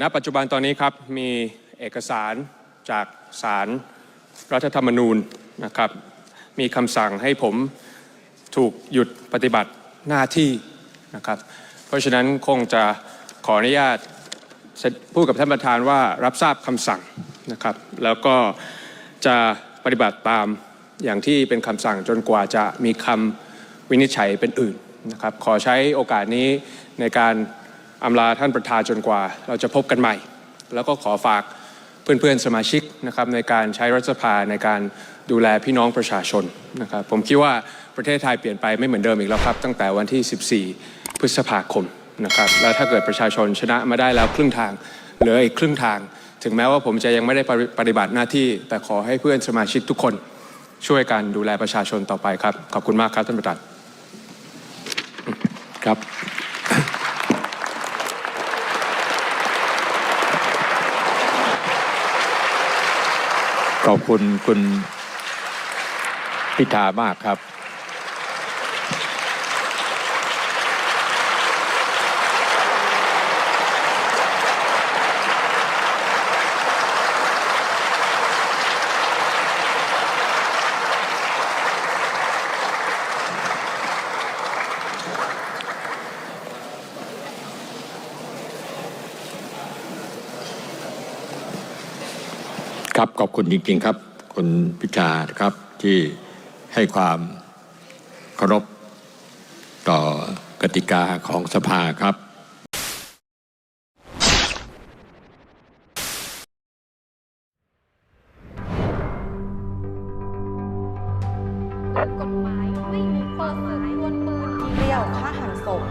ณปัจจุบันตอนนี้ครับมีเอกสารจากศาลรัฐธรรมนูญนะครับ มีคำสั่งให้ผมถูกหยุดปฏิบัติหน้าที่นะครับ เพราะฉะนั้นคงจะขออนุญาตพูดกับท่านประธานว่ารับทราบคำสั่งนะครับ แล้วก็จะปฏิบัติตามอย่างที่เป็นคำสั่งจนกว่าจะมีคำวินิจฉัยเป็นอื่นนะครับ ขอใช้โอกาสนี้ในการ อำลาท่านประธานจนกว่า เราจะพบกันใหม่ แล้วก็ขอฝากเพื่อนๆสมาชิกนะครับในการใช้รัฐสภาในการดูแลพี่น้องประชาชนนะครับผมคิดว่าประเทศไทยเปลี่ยนไปไม่เหมือนเดิมอีกแล้วครับ ตั้งแต่วันที่ 14 พฤษภาคมนะครับแล้วถ้าเกิดประชาชนชนะมาได้แล้วครึ่งทางเหลืออีกครึ่งทาง ถึงแม้ว่าผมจะยังไม่ได้ปฏิบัติหน้าที่ แต่ขอให้เพื่อนสมาชิกทุกคนช่วยกันดูแลประชาชนต่อไปครับ ขอบคุณมากครับท่านประธานครับ ขอบคุณคุณพิธามากครับับขอบคุณจริง ๆ ครับ คุณพิชาครับที่ให้ความเคารพต่อกติกาของสภาครับกฎหมายไม่มีเปิดเผยวลปืนเดียวฆ่าหันศพ